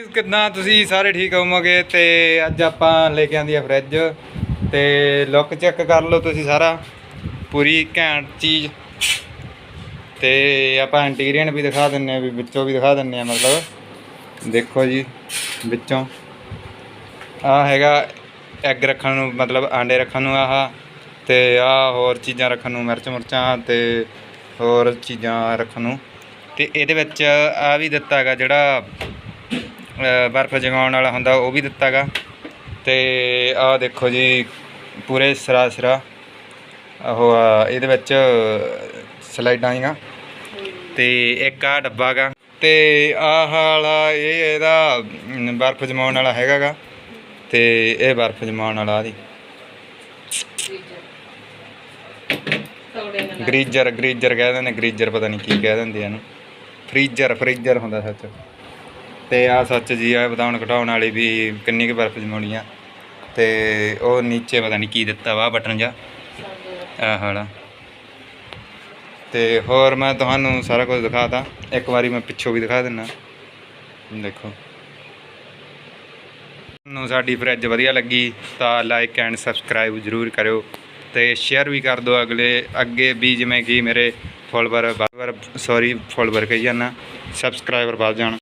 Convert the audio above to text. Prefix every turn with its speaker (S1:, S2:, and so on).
S1: Guys ਕਿੱਦਾਂ ਤੁਸੀਂ ਸਾਰੇ ਠੀਕ ਹੋਵੋਗੇ? ਤੇ ਅੱਜ ਆਪਾਂ ਲੈ ਕੇ ਆਂਦੀ ਆ ਫ੍ਰਿਜ ਤੇ ਲੁੱਕ ਚੈੱਕ ਕਰ ਲਓ ਤੁਸੀਂ ਸਾਰਾ। ਪੂਰੀ ਘੈਂਟ ਚੀਜ਼। ਤੇ ਆਪਾਂ ਇੰਟੀਰੀਅਰ ਵੀ ਦਿਖਾ ਦਿੰਨੇ ਆ, ਵੀ ਵਿੱਚੋਂ ਵੀ ਦਿਖਾ ਦਿੰਨੇ ਆ, ਮਤਲਬ। ਦੇਖੋ ਜੀ, ਵਿੱਚੋਂ। ਆ ਹੈਗਾ ਐਗ ਰੱਖਣ ਨੂੰ, ਮਤਲਬ ਆਂਡੇ ਰੱਖਣ ਨੂੰ ਆਹ। ਤੇ ਆ ਹੋਰ ਚੀਜ਼ਾਂ ਰੱਖਣ ਨੂੰ, ਮਿਰਚ ਮੁਰਚਾਂ ਤੇ ਹੋਰ ਚੀਜ਼ਾਂ ਰੱਖਣ ਨੂੰ। ਤੇ ਇਹਦੇ ਵਿੱਚ ਆ ਵੀ ਦਿੱਤਾ ਹੈਗਾ ਜਿਹੜਾ ਬਰਫ਼ ਜਗਾਉਣ ਵਾਲਾ ਹੁੰਦਾ ਉਹ ਵੀ ਦਿੱਤਾ ਹੈਗਾ ਤੇ ਆਹ ਦੇਖੋ ਜੀ ਪੂਰੇ ਸਿਰਾ ਸਿਰਾ ਉਹ ਆ, ਇਹਦੇ ਵਿੱਚ ਸਲਾਈਡਾਂ ਆਈਆਂ। ਤੇ ਇੱਕ ਆ ਡੱਬਾ ਹੈਗਾ ਤੇ ਆਹ ਵਾਲਾ ਇਹ ਇਹਦਾ ਬਰਫ਼ ਜਮਾਉਣ ਵਾਲਾ ਹੈਗਾਗਾ। ਤੇ ਇਹ ਬਰਫ਼ ਜਮਾਉਣ ਵਾਲਾ ਆਦੀ
S2: ਤੋੜੇ
S1: ਗਰੀਜਰ ਗਰੀਜਰ ਕਹਿ ਦਿੰਦੇ ਗਰੀਜਰ ਪਤਾ ਨਹੀਂ ਕੀ ਕਹਿ ਦਿੰਦੇ ਇਹਨੂੰ। ਫਰੀਜ਼ਰ ਫਰੀਜ਼ਰ ਹੁੰਦਾ ਸੱਚ। ਤੇ ਆ ਸੱਚ ਜੀ, ਆ ਵਧਾਉਣ ਘਟਾਉਣ ਵਾਲੀ ਵੀ ਕਿੰਨੀ ਕੁ ਬਰਫ਼ ਜਮਾਉਣੀ ਆ। ਤੇ ਉਹ ਨੀਚੇ ਪਤਾ ਨਹੀਂ ਕੀ ਦਿੱਤਾ ਵਾ ਬਟਨ ਜਾ ਆਹ ਵਾਲਾ ਤੇ ਹੋਰ ਮੈਂ ਤੁਹਾਨੂੰ ਸਾਰਾ ਕੁਝ ਦਿਖਾਤਾ। ਇੱਕ ਵਾਰੀ ਮੈਂ ਪਿੱਛੋਂ ਵੀ ਦਿਖਾ ਦਿੰਨਾ। ਦੇਖੋ। ਨੂੰ ਸਾਡੀ ਫਰਿੱਜ ਵਧੀਆ ਲੱਗੀ ਤਾਂ ਲਾਈਕ ਐਂਡ ਸਬਸਕ੍ਰਾਈਬ ਜ਼ਰੂਰ ਕਰਿਓ ਤੇ ਸ਼ੇਅਰ ਵੀ ਕਰ ਦਿਓ ਅਗਲੇ, ਅੱਗੇ ਵੀ ਜਿਵੇਂ ਕਿ ਮੇਰੇ ਫੋਲੋਵਰ ਸੌਰੀ ਫੋਲੋਵਰ ਕਹੀ ਜਾਂਦਾ ਸਬਸਕ੍ਰਾਈਬਰ ਵੱਧ ਜਾਣ।